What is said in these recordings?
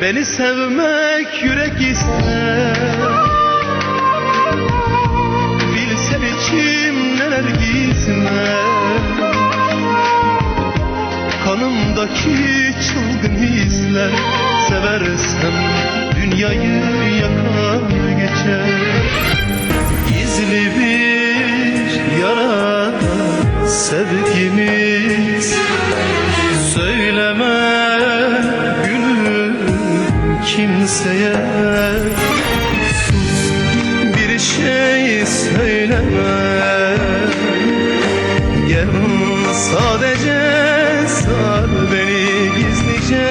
Beni sevmek yürek ister. Bilsen içim neler gizler. Kanımdaki çılgın hisler Seversem dünyayı yakar geçer. Gizli bir yara sevgimiz. Söyleme kimseye Sus bir şey söyleme. Gel sadece sar beni gizlice.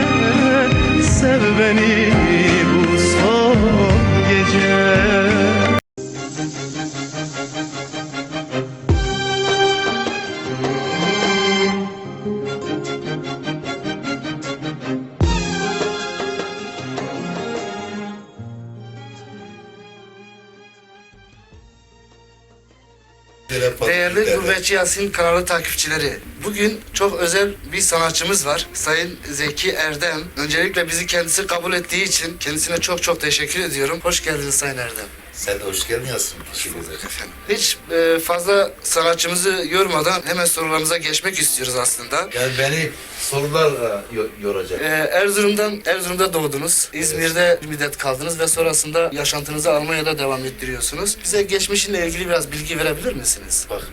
Sev beni bu Gurbetçi Yasin kanalı takipçileri. Bugün çok özel bir sanatçımız var. Sayın Zeki Erdem. Öncelikle bizi kendisi kabul ettiği için kendisine çok çok teşekkür ediyorum. Hoş geldiniz Sayın Erdem. Sen de hoş geldin Yasin. Efendim. Hiç e, fazla sanatçımızı yormadan hemen sorularımıza geçmek istiyoruz aslında. Yani beni sorularla yo- yoracak. E, Erzurum'dan Erzurum'da doğdunuz. İzmir'de bir müddet kaldınız ve sonrasında yaşantınızı Almanya'da devam ettiriyorsunuz. Bize geçmişinle ilgili biraz bilgi verebilir misiniz? Bak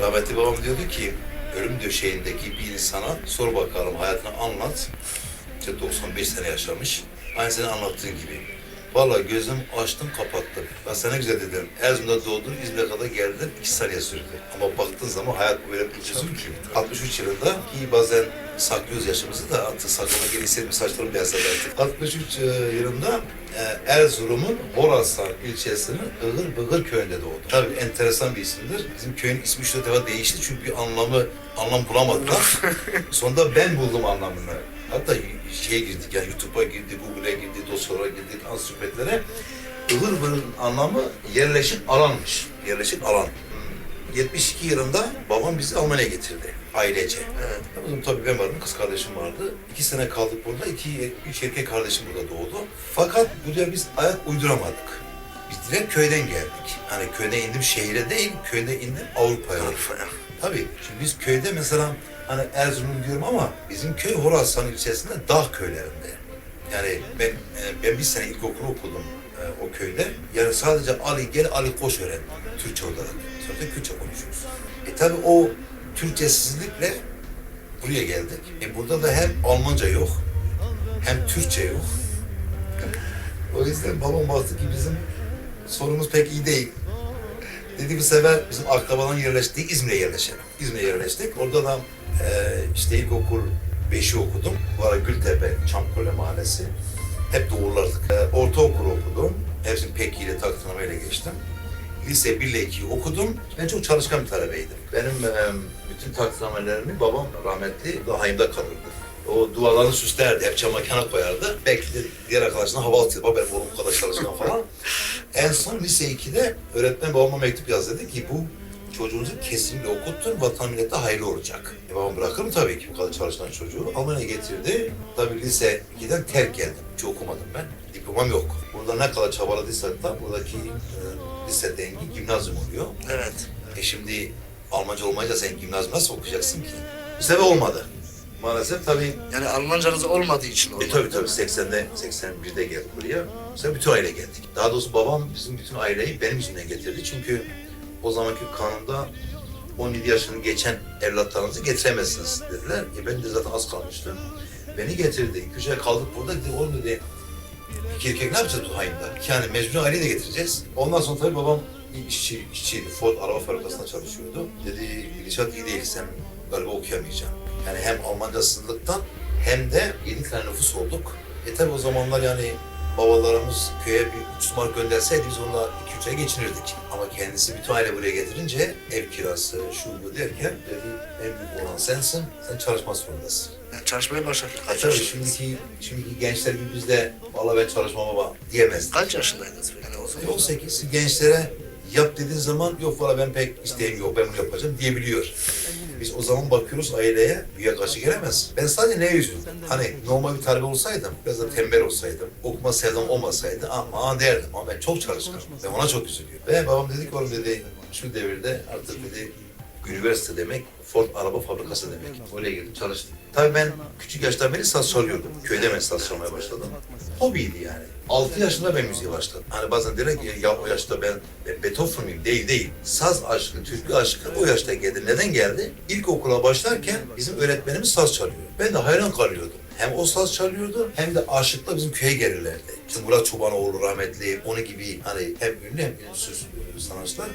rahmetli babam diyordu ki ölüm döşeğindeki bir insana sor bakalım hayatını anlat. İşte 95 sene yaşamış. Aynı senin anlattığın gibi. Vallahi gözüm açtım kapattım. Ben sana güzel dedim. Erzurum'da doğdun, İzmir'e kadar geldin, iki saniye sürdü. Ama baktığın zaman hayat böyle bir uzun ki. 63 yılında ki bazen saklıyoruz yaşımızı da artık saklamak gerekse mi saçlarım beyazladı artık. 63 e, yılında e, Erzurum'un Horasan ilçesinin Iğır Bıgır köyünde doğdu. Tabii enteresan bir isimdir. Bizim köyün ismi dört defa değişti çünkü bir anlamı anlam bulamadılar. Sonunda ben buldum anlamını. Hatta şeye girdik yani YouTube'a girdik, Google'a girdik, dosyalara girdik, ansiklopedilere. Iğır Bıgır'ın anlamı yerleşik alanmış. Yerleşik alan. Hmm. 72 yılında babam bizi Almanya'ya getirdi ailece. Evet. Bizim tabii ben vardım, kız kardeşim vardı. İki sene kaldık burada, iki, üç erkek kardeşim burada doğdu. Fakat buraya biz ayak uyduramadık. Biz direkt köyden geldik. Hani köyden indim şehire değil, köyden indim Avrupa'ya. Avrupa'ya. Tabii. Şimdi biz köyde mesela hani Erzurum diyorum ama bizim köy Horasan ilçesinde dağ köylerinde. Yani ben e, ben bir sene ilkokulu okudum e, o köyde. Yani sadece Ali gel Ali koş öğrendim Türkçe olarak. Sonra Kürtçe konuşuyoruz. E tabii o Türkçesizlikle buraya geldik. E burada da hem Almanca yok, hem Türkçe yok. o yüzden babam baktı ki bizim sorumuz pek iyi değil. Dedi bir sefer bizim akrabaların yerleştiği İzmir'e yerleşelim. İzmir'e yerleştik. Orada da işte ilkokul 5'i okudum. Bu ara Gültepe, Çamkule Mahallesi. Hep doğurlardık. E, ortaokul okudum. Hepsini pek ile takdirnameyle geçtim. Lise 1 ile 2'yi okudum. Ben çok çalışkan bir talebeydim. Benim e, bütün takdirnamelerimi babam rahmetli rahimde kalırdı. O duvarlarını süslerdi, hep cama kenara koyardı. Belki de diğer arkadaşına hava atıyordu. Baba benim oğlum bu kadar çalışkan falan. en son lise 2'de öğretmen babama mektup yaz dedi ki bu çocuğunuzu kesinlikle okutun, vatan millete hayırlı olacak. E babam bırakır mı tabii ki bu kadar çalışkan çocuğu. Almanya'ya getirdi. Tabii lise 2'den terk geldim. Hiç okumadım ben. Diplomam yok. Burada ne kadar çabaladıysak da buradaki e, lise dengi gimnazyum oluyor. Evet. E şimdi Almanca olmayınca sen gimnazyum nasıl okuyacaksın ki? Bu sefer olmadı. Maalesef tabii Yani Almancanız olmadığı için oldu. e tabii tabii 80'de 81'de geldik buraya. Mesela bütün aile geldik. Daha doğrusu babam bizim bütün aileyi benim yüzümden getirdi. Çünkü o zamanki kanunda 17 yaşını geçen evlatlarınızı getiremezsiniz dediler. E ben de zaten az kalmıştım. Beni getirdi. Ay kaldık burada. Dedi, oğlum dedi, iki erkek ne yapacağız hainler? Yani mecbur aileyi de getireceğiz. Ondan sonra tabii babam işçi, işçiydi. Ford araba fabrikasında çalışıyordu. Dedi, gidişat iyi değil, sen galiba okuyamayacaksın. Yani hem Almancasızlıktan hem de yedi tane nüfus olduk. E tabii o zamanlar yani babalarımız köye bir 300 mark gönderseydi biz onunla 2-3 ay geçinirdik. Ama kendisi bütün aile buraya getirince ev kirası, şu bu derken dedi en büyük olan sensin, sen çalışma zorundasın. Yani çalışmaya başladık. Kaç, tabii yaş- şimdiki, şimdiki gençler gibi biz de valla ben çalışmam baba diyemezdik. Kaç yaşındaydınız? Yani o zaman? 18 gençlere yap dediğin zaman yok valla ben pek isteğim yok ben bunu yapacağım diyebiliyor. Biz o zaman bakıyoruz aileye, büyüye karşı gelemez. Ben sadece ne üzüldüm? Hani normal bir talebe olsaydım, biraz da tembel olsaydım, okuma sevdam olmasaydı ama derdim. Ama ben çok çalışkanım. Ben ona çok üzülüyorum. Ve babam dedi ki oğlum dedi, şu devirde artık dedi, üniversite demek Ford araba fabrikası demek. Oraya girdim çalıştım. Tabii ben küçük yaştan beri saz çalıyordum. Köyde ben saz çalmaya başladım. Hobiydi yani. 6 yaşında ben müziğe başladım. Hani bazen derler ki ya o yaşta ben, ben Beethoven mıyım? Değil değil. Saz aşkı, türkü aşkı o yaşta geldi. Neden geldi? İlkokula başlarken bizim öğretmenimiz saz çalıyor. Ben de hayran kalıyordum. Hem o saz çalıyordu hem de aşıkla bizim köye gelirlerdi. İşte Murat Çobanoğlu rahmetli, onun gibi hani hem ünlü hem ünsüz sanatçılar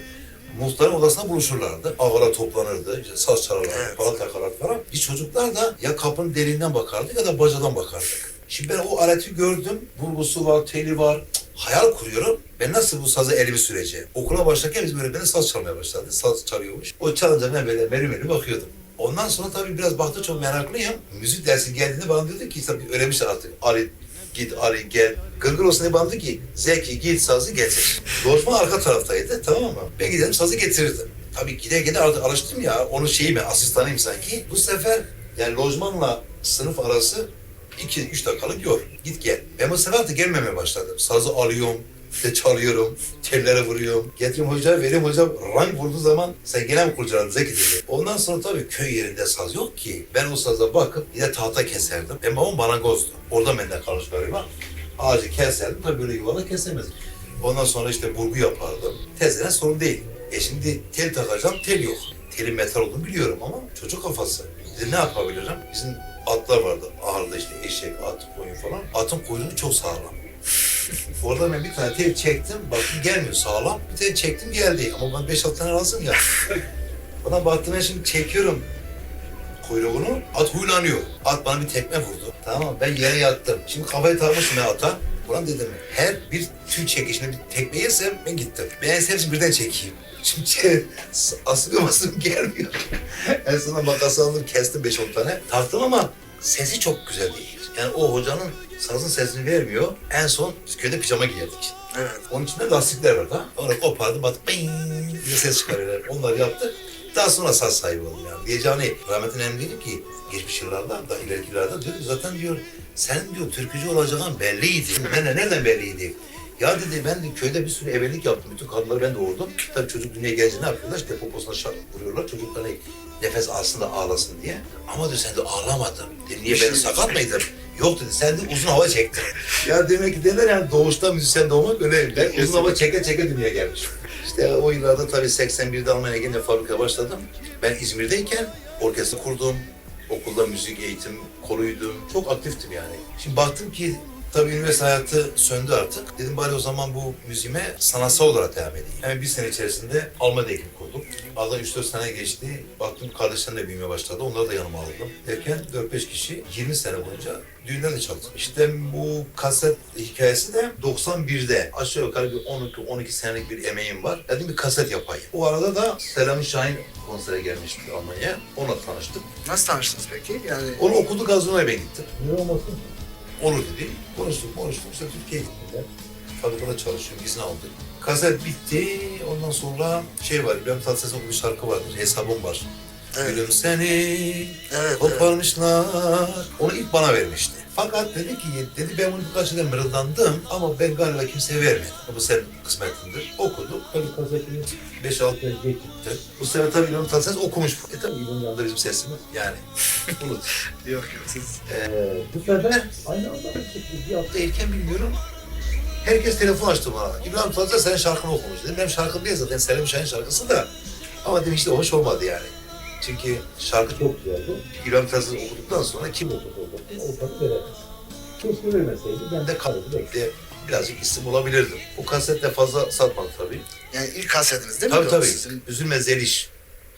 muhtarın odasında buluşurlardı. Ağalar toplanırdı, işte saz çalarlardı, Evet. falan takarlardı falan. Biz çocuklar da ya kapının deliğinden bakardık ya da bacadan bakardık. Şimdi ben o aleti gördüm. Vurgusu var, teli var. Hayal kuruyorum. Ben nasıl bu sazı elimi süreceğim? Okula başlarken bizim öğretmenim saz çalmaya başladı. Saz çalıyormuş. O çalınca ben böyle meri meri bakıyordum. Ondan sonra tabii biraz baktı çok meraklıyım. Müzik dersi geldiğinde bana diyordu ki tabii öğrenmiş artık. Ali git Ali gel. Gırgır olsun diye bana dedi ki Zeki git sazı getir. Lojman arka taraftaydı tamam mı? Ben gidelim sazı getirirdim. Tabii gider artık alıştım ya. Onun şeyi ben asistanıyım sanki. Bu sefer yani lojmanla sınıf arası iki üç dakikalık yol. Git gel. Ben bu sefer artık gelmemeye başladım. Sazı alıyorum, işte çalıyorum, tellere vuruyorum. Getiriyorum hocaya veriyorum hocam rank vurduğu zaman sen gene mi kurcaladın Zeki dedi. Ondan sonra tabii köy yerinde saz yok ki. Ben o saza bakıp bir de tahta keserdim. Benim babam marangozdu. Orada benden kalmış galiba. Ağacı keserdim tabii böyle yuvarlak kesemezdim. Ondan sonra işte burgu yapardım. Tezene sorun değil. E şimdi tel takacağım, tel yok. Telin metal olduğunu biliyorum ama çocuk kafası. Dedi ne yapabilirim? Bizim atlar vardı. Ağırda işte eşek, at, koyun falan. Atın kuyruğu çok sağlam. Orada ben bir tane tel çektim. Baktım gelmiyor sağlam. Bir tane çektim geldi. Ama ben 5-6 tane lazım ya. Bana baktım ben şimdi çekiyorum kuyruğunu. At huylanıyor. At bana bir tekme vurdu. Tamam ben yere yattım. Şimdi kafayı takmışım ben ata. Ulan dedim her bir tüy çekişine bir tekme yersem ben gittim. Ben hepsini birden çekeyim. Şimdi şey, asılıyor gelmiyor. en sonunda makas aldım kestim 5-10 tane. Tarttım ama sesi çok güzel değil. Yani o hocanın sazın sesini vermiyor. En son biz köyde pijama giyerdik. Evet. Onun içinde lastikler vardı. ha. Onu kopardım atıp bing diye ses çıkarıyorlar. Onları yaptık. Daha sonra saz sahibi oldum yani. Diyeceğini rahmetin emri dedi ki geçmiş yıllarda da ileriki yıllarda diyor zaten diyor sen diyor türkücü olacağın belliydi. De nereden belliydi? Ya dedi ben de köyde bir sürü ebelik yaptım. Bütün kadınları ben doğurdum. Tabii çocuk dünyaya gelince ne yapıyorlar? İşte poposuna şarkı vuruyorlar. Çocuk hani nefes alsın da ağlasın diye. Ama diyor sen de ağlamadın. Dedim, niye ben sakat mıydım? Yok dedi sen de uzun hava çektin. ya demek ki derler yani doğuşta müzisyen doğmak önemli. Ben uzun hava çeke çeke dünyaya gelmişim. İşte o yıllarda tabii 81'de Almanya'ya gelince fabrika başladım. Ben İzmir'deyken orkestra kurdum. Okulda müzik eğitim koruydum. Çok aktiftim yani. Şimdi baktım ki tabii üniversite hayatı söndü artık. Dedim bari o zaman bu müziğime sanatsal olarak devam edeyim. Hemen bir sene içerisinde Almanya'da ekip kurduk. Aradan 3-4 sene geçti. Baktım kardeşlerim de büyümeye başladı. Onları da yanıma aldım. Derken 4-5 kişi 20 sene boyunca düğünlerde çaldık. İşte bu kaset hikayesi de 91'de aşağı yukarı bir 12-12 senelik bir emeğim var. Dedim bir kaset yapayım. O arada da Selami Şahin konsere gelmişti Almanya'ya. Onunla tanıştık. Nasıl tanıştınız peki? Yani Onu okuduk Gazino'ya ben gittim. Ne olmasın? Olur dedi. Konuştuk, konuştuk. İşte Türkiye'ye gittiler. Fabrikada çalışıyorum, izin aldık. Kaset bitti. Ondan sonra şey var, İbrahim Tatlıses'in bir şarkı vardır. Hesabım var. Evet. Gülüm seni Evet, evet. koparmışlar. Onu ilk bana vermişti. Fakat dedi ki, dedi ben bunu birkaç yıldan mırıldandım ama ben galiba kimseye vermedim. Bu senin kısmetindir. Okuduk. Tabii kasetini 5-6 ay gitti. Bu sefer tabii İbrahim Tatlıses okumuş. E tabii İbrahim yanında bizim sesimiz. Yani unut. yok yok siz. Ee, bu sefer aynı anda mı çıktı? Bir hafta erken bilmiyorum. Herkes telefon açtı bana. İbrahim Tatlıses senin şarkını okumuş. Dedim benim şarkım değil zaten Selim Şahin şarkısı da. Ama dedim işte hoş olmadı yani. Çünkü şarkı çok güzeldi. İbrahim Tatlıses okuduktan sonra kim okudu okudu? O tadı veremez. Keşke vermeseydi ben de kalırdı belki birazcık isim olabilirdim. O kaset de fazla satmadı tabii. Yani ilk kasetiniz değil mi? Tabii tabii. Sizin... Üzülme Zeliş.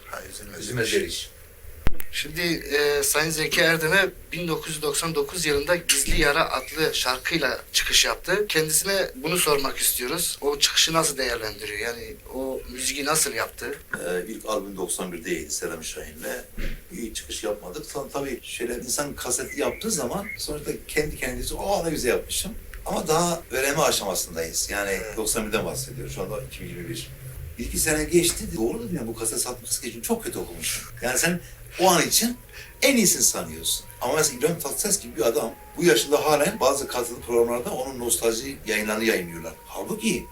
Ha, üzülme. Üzülme Zeliş. Şimdi e, Sayın Zeki Erdem'e 1999 yılında Gizli Yara adlı şarkıyla çıkış yaptı. Kendisine bunu sormak istiyoruz. O çıkışı nasıl değerlendiriyor? Yani o müziği nasıl yaptı? Ee, ilk albüm 91'deydi Selam Şahin'le. İyi çıkış yapmadık. Sonra tabii şöyle insan kaseti yaptığı zaman sonuçta kendi kendisi aa ne güzel yapmışım. Ama daha öğrenme aşamasındayız. Yani 91'den bahsediyoruz. Şu anda 2021. Bir iki sene geçti. Doğru dedim ya bu kaset satmak için çok kötü okumuşum. Yani sen o an için en iyisini sanıyorsun. Ama mesela İbrahim Tatlıses gibi bir adam bu yaşında halen bazı katılı programlarda onun nostalji yayınlarını yayınlıyorlar. Halbuki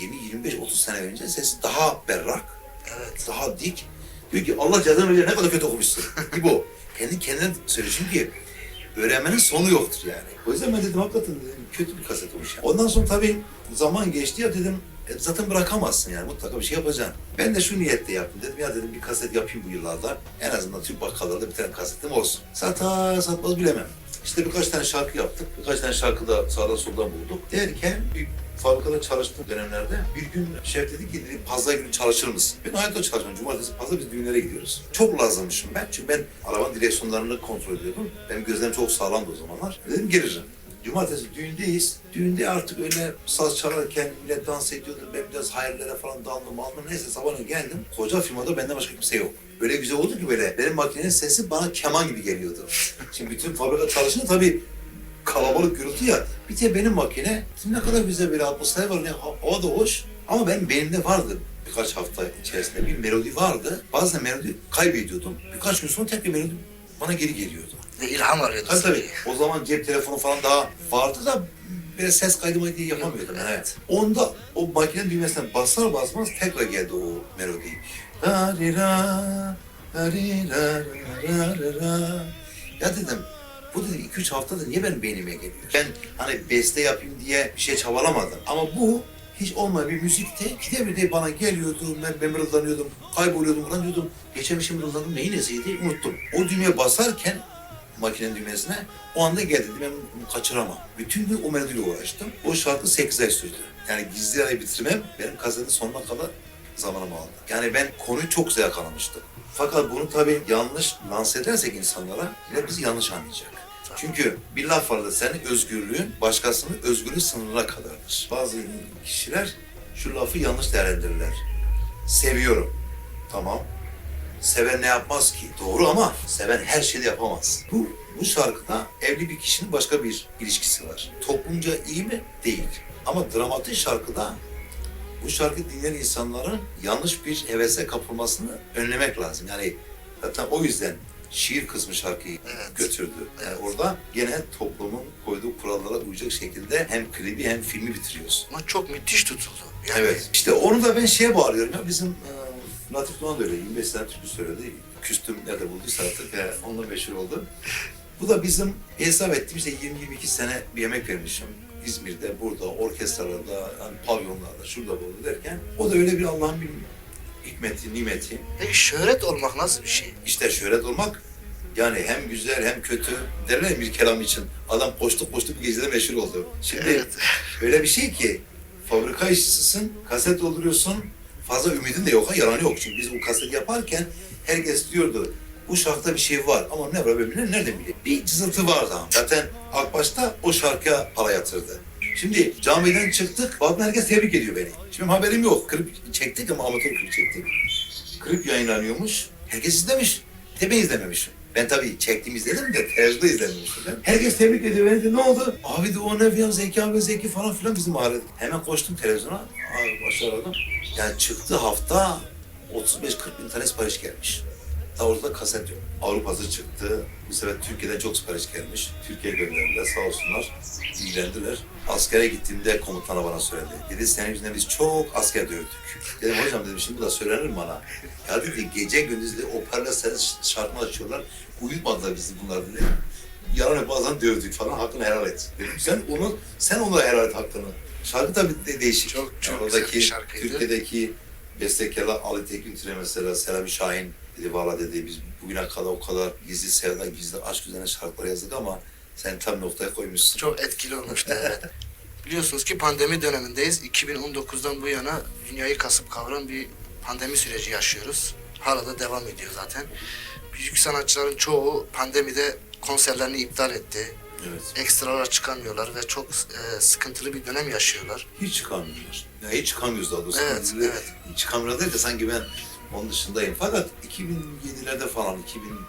20-25-30 sene önce sesi daha berrak, Evet. daha dik. Diyor ki Allah cezanı verir ne kadar kötü okumuşsun. gibi o. Kendi kendine söylüyor çünkü öğrenmenin sonu yoktur yani. O yüzden ben dedim hakikaten dedim, kötü bir kaset olmuş. Yani. Ondan sonra tabii zaman geçti ya dedim e, zaten bırakamazsın yani mutlaka bir şey yapacaksın. Ben de şu niyetle yaptım. Dedim ya dedim bir kaset yapayım bu yıllarda. En azından Türk bakkallarda bir tane kasetim olsun. Satar satmaz bilemem. İşte birkaç tane şarkı yaptık. Birkaç tane şarkı da sağdan soldan bulduk. Derken bir fabrikada çalıştığım dönemlerde bir gün şef dedi ki dedi, pazar günü çalışır mısın? Ben hayatta çalışmam. Cumartesi pazar biz düğünlere gidiyoruz. Çok lazımmışım ben. Çünkü ben arabanın direksiyonlarını kontrol ediyordum. Benim gözlerim çok sağlamdı o zamanlar. Dedim gelirim. Cumartesi düğündeyiz. Düğünde artık öyle saz çalarken millet dans ediyordu. Ben biraz hayırlara falan daldım aldım. Neyse sabahleyin geldim. Koca firmada benden başka kimse yok. Öyle güzel oldu ki böyle. Benim makinenin sesi bana keman gibi geliyordu. Şimdi bütün fabrika çalışınca tabii kalabalık gürültü ya. Bir de benim makine ne kadar güzel bir atmosfer var. Ha- hava da hoş. Ama benim beynimde vardı birkaç hafta içerisinde bir melodi vardı. Bazen melodi kaybediyordum. Birkaç gün sonra tekrar melodi bana geri geliyordu. Ve ilham arıyordu Tabii tabii. O zaman cep telefonu falan daha vardı da böyle ses kaydı diye yapamıyordum. Yok, Evet. Onda o makinenin düğmesine basar basmaz tekrar geldi o melodi. Da ri ra, da ri ra, ra, ra, ra. Ya dedim bu dedim iki üç haftada niye benim beynime geliyor? Ben hani beste yapayım diye bir şey çabalamadım. Ama bu hiç olmayan bir müzikte ikide bir de bana geliyordu, ben, ben mırıldanıyordum, kayboluyordum, falan diyordum. Geçen bir şey mırıldandım, neyin nesiydi unuttum. O düğmeye basarken makinenin düğmesine. O anda geldi ben bunu kaçıramam. Bütün gün o melodiyle uğraştım. O şarkı 8 ay sürdü. Yani gizli ay bitirmem benim kasetin sonuna kadar zamanımı aldı. Yani ben konuyu çok güzel yakalamıştım. Fakat bunu tabii yanlış lanse edersek insanlara yine bizi yanlış anlayacak. Çünkü bir laf vardır senin özgürlüğün başkasının özgürlüğü sınırına kadardır. Bazı kişiler şu lafı yanlış değerlendirirler. Seviyorum. Tamam. Seven ne yapmaz ki? Doğru ama seven her şeyi yapamaz. Bu, bu şarkıda evli bir kişinin başka bir ilişkisi var. Toplumca iyi mi? Değil. Ama dramatik şarkıda bu şarkı dinleyen insanların yanlış bir hevese kapılmasını önlemek lazım. Yani zaten o yüzden şiir kısmı şarkıyı Evet. götürdü. Yani Evet. orada gene toplumun koyduğu kurallara uyacak şekilde hem klibi hem filmi bitiriyorsun. Ama çok müthiş tutuldu. Yani Evet. İşte onu da ben şeye bağlıyorum ya bizim e, Latif Doğan da öyle 25 sene türkü söyledi. Küstüm nerede bulduysa artık e, onunla meşhur oldu. Bu da bizim hesap ettiğim işte 20-22 sene bir yemek vermişim. İzmir'de, burada, orkestralarda, hani pavyonlarda, şurada burada derken o da öyle bir Allah'ın bir hikmeti, nimeti. Peki şöhret olmak nasıl bir şey? İşte şöhret olmak yani hem güzel hem kötü derler ya bir kelam için. Adam koştu koştu bir gecede meşhur oldu. Şimdi Evet. öyle bir şey ki fabrika işçisisin, kaset dolduruyorsun. Fazla ümidin de yok ha yalan yok. Çünkü biz bu kaset yaparken herkes diyordu bu şarkıda bir şey var ama ne var birbirine nereden bileyim? Bir cızıltı vardı ama. Zaten Akbaş'ta o şarkıya para yatırdı. Şimdi camiden çıktık, bazen herkes tebrik ediyor beni. Şimdi haberim yok. Klip çektik ama amatör klip çektik. Klip yayınlanıyormuş. Herkes izlemiş. Bir de ben tabii çektiğimi izledim de televizyonda izlememişim ben. Herkes tebrik ediyor. Ben de ne oldu? Abi de o ne ya Zeki abi Zeki falan filan bizim mahallede. Hemen koştum televizyona. Abi başa aradım. Yani çıktı hafta 35-40 bin tane sipariş gelmiş. Daha ortada kaset yok. Avrupa'sı çıktı. Bu sefer Türkiye'den çok sipariş gelmiş. Türkiye'ye gönderdiler sağ olsunlar. ilgilendiler. Askere gittiğimde komutana bana söyledi. Dedi senin yüzünden biz çok asker dövdük. Dedim hocam dedim şimdi bu da söylenir mi bana? Ya dedi gece gündüz dedi operle senin şarkını açıyorlar. Uyutmadılar bizi bunlar dedi. Yalan bazen dövdük falan hakkını helal et. Dedim sen onu sen ona helal et hakkını. Şarkı tabii de değişik. Çok- çok Yani şarkıydı. Türkiye'deki bestekarlar Ali Tekin Türe mesela Selami Şahin dedi valla dedi biz bugüne kadar o kadar gizli sevda, gizli aşk üzerine şarkılar yazdık ama sen tam noktaya koymuşsun. Çok etkili olmuştu evet. Biliyorsunuz ki pandemi dönemindeyiz. 2019'dan bu yana dünyayı kasıp kavuran bir pandemi süreci yaşıyoruz. Hala da devam ediyor zaten. Büyük sanatçıların çoğu pandemide konserlerini iptal etti. Evet. Ekstralara çıkamıyorlar ve çok e, sıkıntılı bir dönem yaşıyorlar. Hiç çıkamıyorlar. Ya hiç çıkamıyoruz daha doğrusu. Evet, evet. Hiç çıkamıyorlar değil de sanki ben onun dışındayım. Fakat 2007'lerde falan,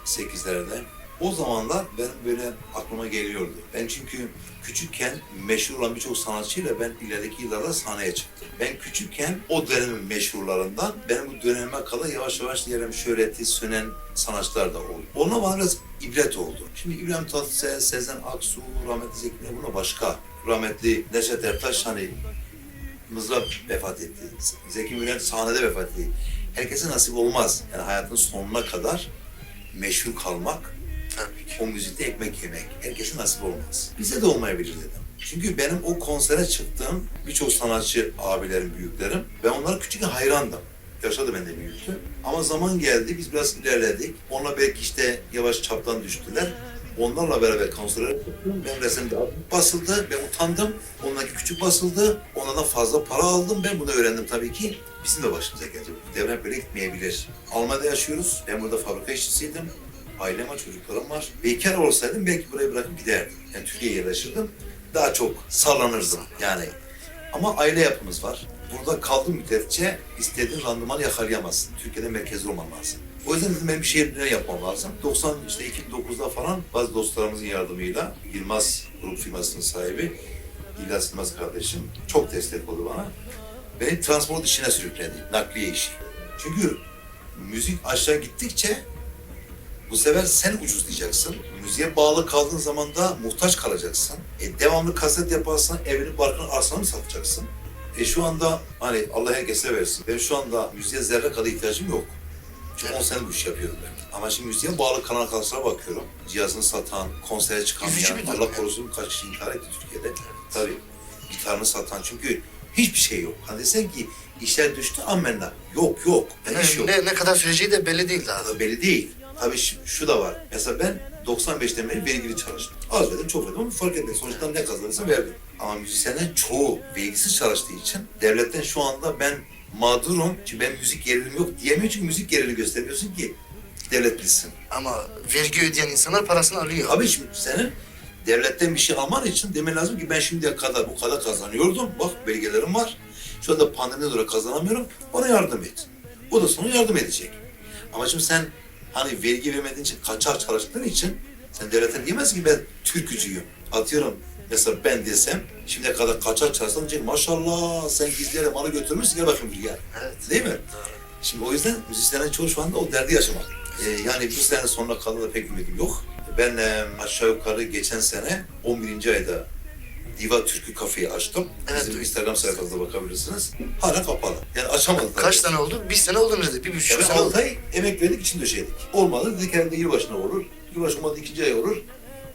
2008'lerde O zamanlar benim böyle aklıma geliyordu. Ben çünkü küçükken meşhur olan birçok sanatçıyla ben ilerideki yıllarda sahneye çıktım. Ben küçükken o dönemin meşhurlarından benim bu dönemime kadar yavaş yavaş diyelim şöhreti sönen sanatçılar da oldu. Onlar bana biraz ibret oldu. Şimdi İbrahim Tatlıses, Sezen Aksu, rahmetli Zeki buna başka. Rahmetli Neşet Ertaş hani mızrap vefat etti. Zeki Müren sahnede vefat etti. Herkese nasip olmaz. Yani hayatın sonuna kadar meşhur kalmak, o müzikte ekmek yemek. Herkese nasip olmaz. Bize de olmayabilir dedim. Çünkü benim o konsere çıktığım birçok sanatçı abilerim, büyüklerim, ben onlara küçükken hayrandım. Yaşa da benden büyüktü. Ama zaman geldi, biz biraz ilerledik. Onlar belki işte yavaş çaptan düştüler. Onlarla beraber konsere çıktım. Benim resim daha büyük basıldı. Ben utandım. Onlarki küçük basıldı. Onlardan fazla para aldım. Ben bunu öğrendim tabii ki. Bizim de başımıza geldi. Hep böyle gitmeyebilir. Almanya'da yaşıyoruz. Ben burada fabrika işçisiydim. Ailem var, çocuklarım var. Bekar olsaydım belki burayı bırakıp giderdim. Yani Türkiye'ye yerleşirdim. Daha çok sallanırdım yani. Ama aile yapımız var. Burada kaldığım müddetçe istediğin randımanı yakalayamazsın. Türkiye'de merkezde olman lazım. O yüzden dedim ben bir şehir planı yapmam lazım. 90 işte 2009'da falan bazı dostlarımızın yardımıyla Yılmaz grup firmasının sahibi İlyas Yılmaz kardeşim çok destek oldu bana. Beni transport işine sürükledi, nakliye işi. Çünkü müzik aşağı gittikçe bu sefer sen ucuzlayacaksın. Müziğe bağlı kaldığın zaman da muhtaç kalacaksın. E, devamlı kaset yaparsan evini, barkını, arsanı mı satacaksın? E şu anda hani Allah herkese versin. Ben şu anda müziğe zerre kadar ihtiyacım yok. Çünkü 10 sene bu işi yapıyorum ben. Ama şimdi müziğe bağlı kalan arkadaşlara bakıyorum. Cihazını satan, konsere çıkan, yani Allah korusun kaç kişi intihar etti Türkiye'de. Tabii. Gitarını satan çünkü hiçbir şey yok. Hani desen ki işler düştü amenna. Yok yok. Ben iş yok. Ne, ne kadar süreceği de belli değil daha. Da belli değil. Tabii şu, şu da var. Mesela ben 95'ten beri vergili çalıştım. Az verdim, çok verdim ama fark etmez. Sonuçta ne kazanırsam verdim. Ama müzisyenlerin çoğu vergisiz çalıştığı için devletten şu anda ben mağdurum. Çünkü ben müzik gerilim yok diyemiyor çünkü müzik gerilimi göstermiyorsun ki devlet bilsin. Ama vergi ödeyen insanlar parasını alıyor. Abi şimdi senin devletten bir şey alman için demen lazım ki ben şimdiye kadar bu kadar kazanıyordum. Bak belgelerim var. Şu anda pandemiden dolayı kazanamıyorum. Bana yardım et. O da sana yardım edecek. Ama şimdi sen hani vergi vermediğin için kaçak çalıştığın için sen devletten diyemezsin ki ben türkücüyüm. Atıyorum mesela ben desem şimdiye kadar kaçak çalışsam diyecek maşallah sen gizleyerek malı götürmüşsün gel bakayım buraya. Evet. Değil mi? Şimdi o yüzden müzisyenlerin çoğu şu anda o derdi yaşamak. Ee, yani bu sene sonuna kadar da pek ümidim yok. Ben e, aşağı yukarı geçen sene 11. ayda Diva Türkü kafeyi açtım. Evet. Bizim Instagram sayfamıza bakabilirsiniz. Hala kapalı. Yani açamadık. Kaç tane oldu? Bir sene oldu mu dedi? Bir buçuk Yani sene oldu. 6 ay emek verdik, için döşedik. Olmadı dedik herhalde yılbaşına olur. Yılbaşı olmadı ikinci ay olur.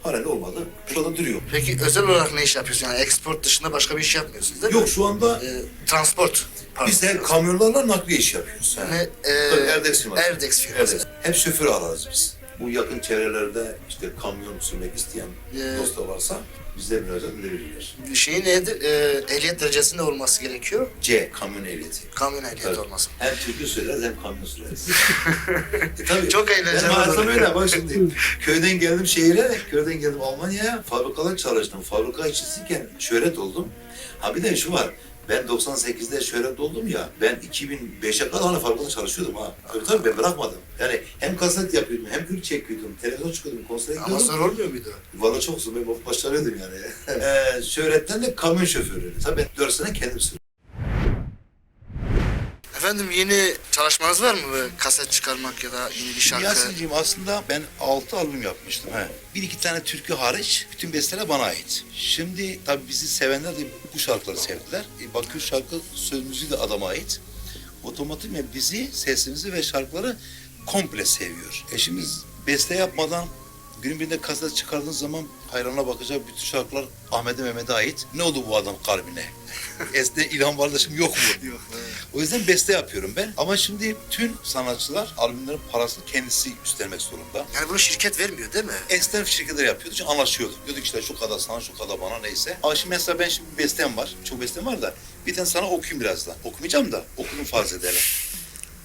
Halen olmadı. Şurada duruyor. Peki özel olarak ne iş yapıyorsun? Yani export dışında başka bir iş yapmıyorsunuz değil mi? Yok şu anda Ee, transport. Pardon. biz de kamyonlarla nakliye iş yapıyoruz. Yani. Ne? Tabii, Ee, Erdex firması. Erdex firması. Hep şoför alırız biz. Bu yakın çevrelerde işte kamyon sürmek isteyen Ee, dost da varsa bize müracaat edebilirler. Şeyi nedir? Ee, ehliyet derecesinde olması gerekiyor. C, kamyon ehliyeti. Kamyon ehliyeti Tabii. olması. Hem türkü söyleriz hem kamyon süreriz. e, tabii. Çok eğlenceli hayatım olur. öyle. Bak şimdi köyden geldim şehire, köyden geldim Almanya'ya. Fabrikalar çalıştım. Fabrika işçisiyken şöhret oldum. Ha bir de şu var. Ben 98'de şöhret oldum ya. Ben 2005'e kadar hala fabrikada çalışıyordum ha. Tabii tabii ben bırakmadım. Yani hem kaset yapıyordum, hem klip çekiyordum, televizyon çıkıyordum, konsere Ama gidiyordum. sonra olmuyor muydu? Valla çok uzun. Ben başarıyordum yani. ee, şöhretten de kamyon şoförü. Tabii ben 4 sene kendim sürdüm. Efendim yeni çalışmanız var mı? Böyle kaset çıkarmak ya da yeni bir şarkı? Yasin'cim aslında ben 6 albüm yapmıştım. He. Bir iki tane türkü hariç bütün besteler bana ait. Şimdi tabii bizi sevenler de bu şarkıları sevdiler. E, Bakıyor şarkı söz müziği de adama ait. Otomatikman bizi, sesimizi ve şarkıları komple seviyor. E şimdi beste yapmadan günün birinde kaset çıkardığın zaman hayranına bakacak bütün şarkılar Ahmet'e Mehmet'e ait. Ne oldu bu adam kalbine? Eskiden İlhan kardeşim yok mu? Yok. O yüzden beste yapıyorum ben. Ama şimdi tüm sanatçılar albümlerin parasını kendisi üstlenmek zorunda. Yani bunu şirket vermiyor değil mi? Eskiden şirketler yapıyordu. Çünkü anlaşıyorduk. Diyorduk işte şu kadar sana, şu kadar bana neyse. Ama şimdi mesela ben şimdi bir bestem var. Çok bestem var da. Bir tane sana okuyayım birazdan. Okumayacağım da okudum farz edelim.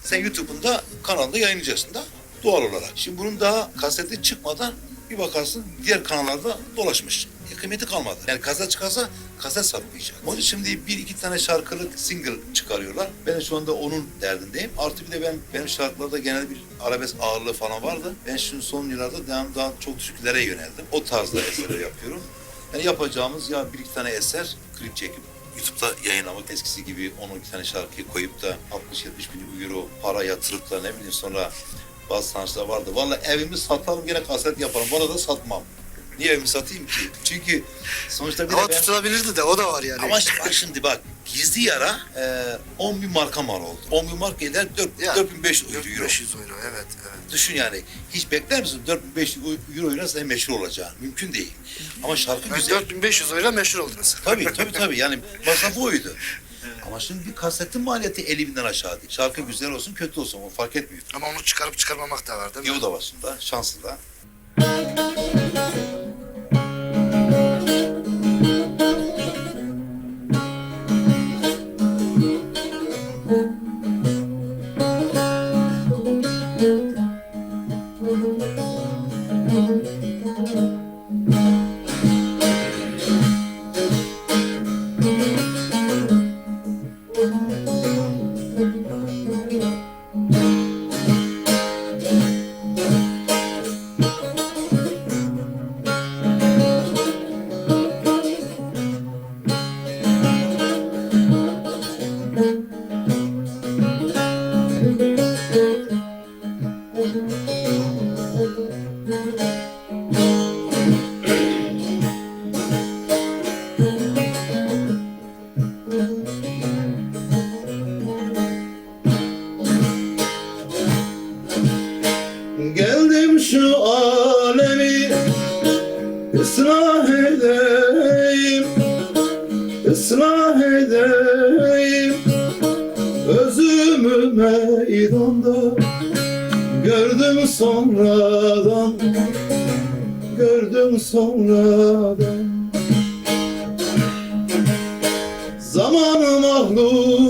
Sen YouTube'un da kanalında yayınlayacaksın da doğal olarak. Şimdi bunun daha kaseti çıkmadan bir bakarsın diğer kanallarda dolaşmış. Ya kıymeti kalmadı. Yani kaset çıkarsa kaset satmayacak. Onun için şimdi bir iki tane şarkılık single çıkarıyorlar. Ben şu anda onun derdindeyim. Artı bir de ben benim şarkılarda genel bir arabesk ağırlığı falan vardı. Ben şimdi son yıllarda daha, daha çok türkülere yöneldim. O tarzda eserler yapıyorum. Yani yapacağımız ya bir iki tane eser klip çekip YouTube'da yayınlamak eskisi gibi 10-12 tane şarkıyı koyup da 60-70 bin euro para yatırıp da ne bileyim sonra bazı sanatçılar vardı. Vallahi evimi satarım gene kaset yaparım. Bana da satmam. Niye evimi satayım ki? Çünkü sonuçta bir de Ama ben... tutulabilirdi de o da var yani. Ama şimdi, bak şimdi bak gizli yara e, 10 bin marka mal oldu. 10 bin marka eder 4, Ya, 4500 euro. 500 euro evet evet. Düşün yani hiç bekler misin 4500 euro ile sen meşhur olacaksın? Mümkün değil. Ama şarkı Yani güzel. 4500 euro meşhur oldunuz. Tabii tabii tabii yani masrafı oydu. Ama şimdi bir kasetin maliyeti 50 binden aşağı değil. Şarkı güzel olsun kötü olsun o fark etmiyor. Ama onu çıkarıp çıkarmamak da var değil mi? İyi o da var şimdi şanslı da. Alemi ıslah edeyim ıslah edeyim. Özümü meydanda Gördüm sonradan Gördüm sonradan. Zaman mahlukuna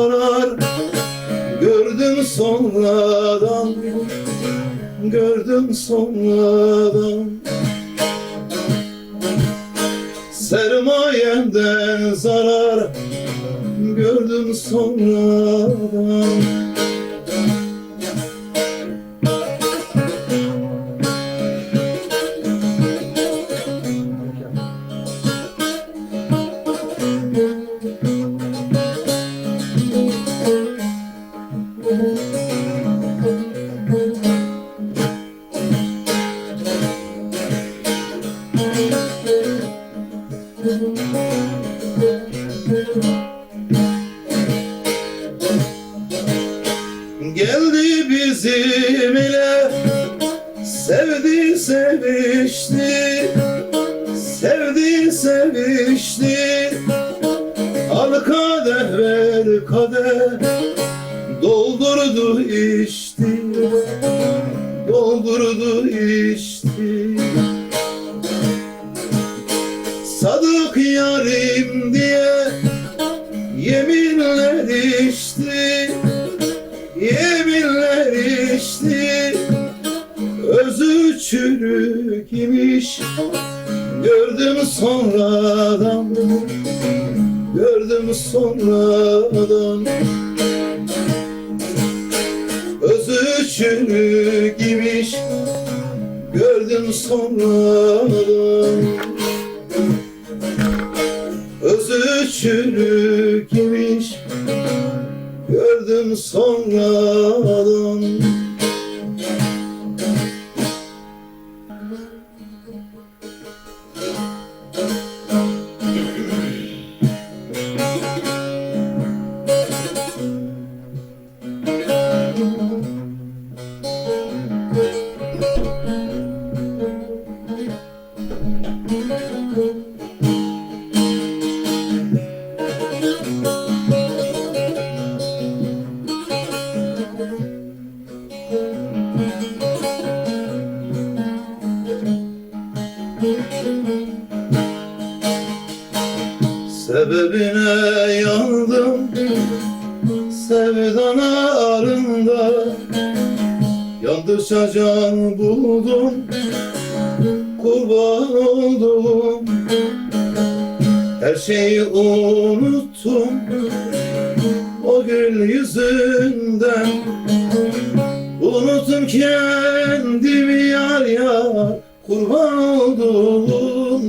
Zarar. Gördüm sonradan Gördüm sonradan. Sermayemden zarar Gördüm sonradan Sadık yarim diye Yeminler içti Yeminler içti Özü çürük imiş. Gördüm sonradan Gördüm sonradan Özü çürük imiş. Gördüm sonradan çürük imiş Gördüm sonradan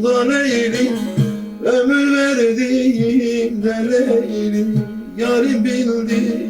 da neylim Ömür verdiğim de neylim Yarim bildim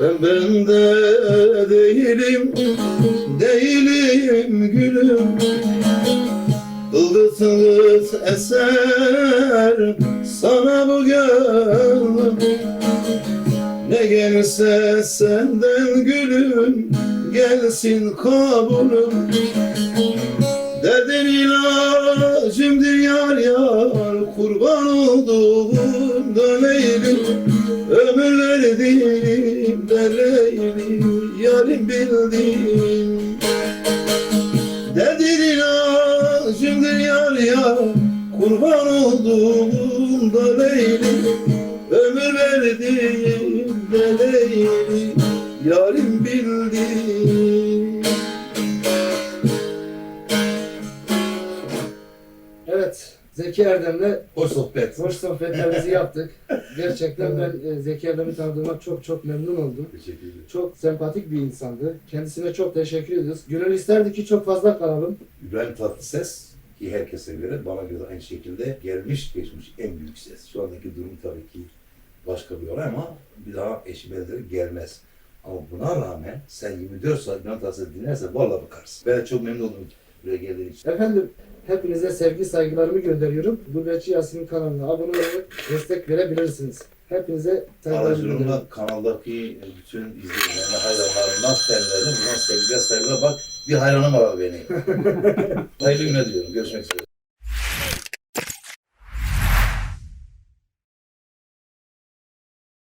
Ben bende değilim, değilim gülüm. Ilgıt eser sana bu gönlüm. Ne gelirse senden gülüm, gelsin kabulüm. Derdin ilacımdır yar yar Kurban olduğum döneylim Ömür verdim dereylim Yarim bildim Derdin ilacımdır yar yar Kurban olduğum döneylim Ömür verdim dereylim Yarim bildim Evet, Zeki Erdem'le Hoş sohbet. hoş sohbetlerimizi yaptık. Gerçekten ben e, Zeki Erdem'i tanıdığıma çok çok memnun oldum. Teşekkür ederim. Çok sempatik bir insandı. Kendisine çok teşekkür ediyoruz. Gönül isterdi ki çok fazla kalalım. İbrahim Tatlıses ki herkese göre bana göre aynı şekilde gelmiş geçmiş en büyük ses. Şu andaki durum tabii ki başka bir olay ama bir daha eşi benzeri gelmez. Ama buna rağmen sen 24 saat İbrahim Tatlıses dinlersen vallahi bakarsın. Ben de çok memnun oldum buraya için. Efendim, hepinize sevgi saygılarımı gönderiyorum. Gurbetçi Yasin'in kanalına abone olarak destek verebilirsiniz. Hepinize saygılarımı gönderiyorum. Kanaldaki bütün izleyicilerine, hayranlarından, fanlarına buradan sevgiler saygılar. Bak bir hayranım var abi beni. Hayırlı günler diliyorum. Görüşmek üzere.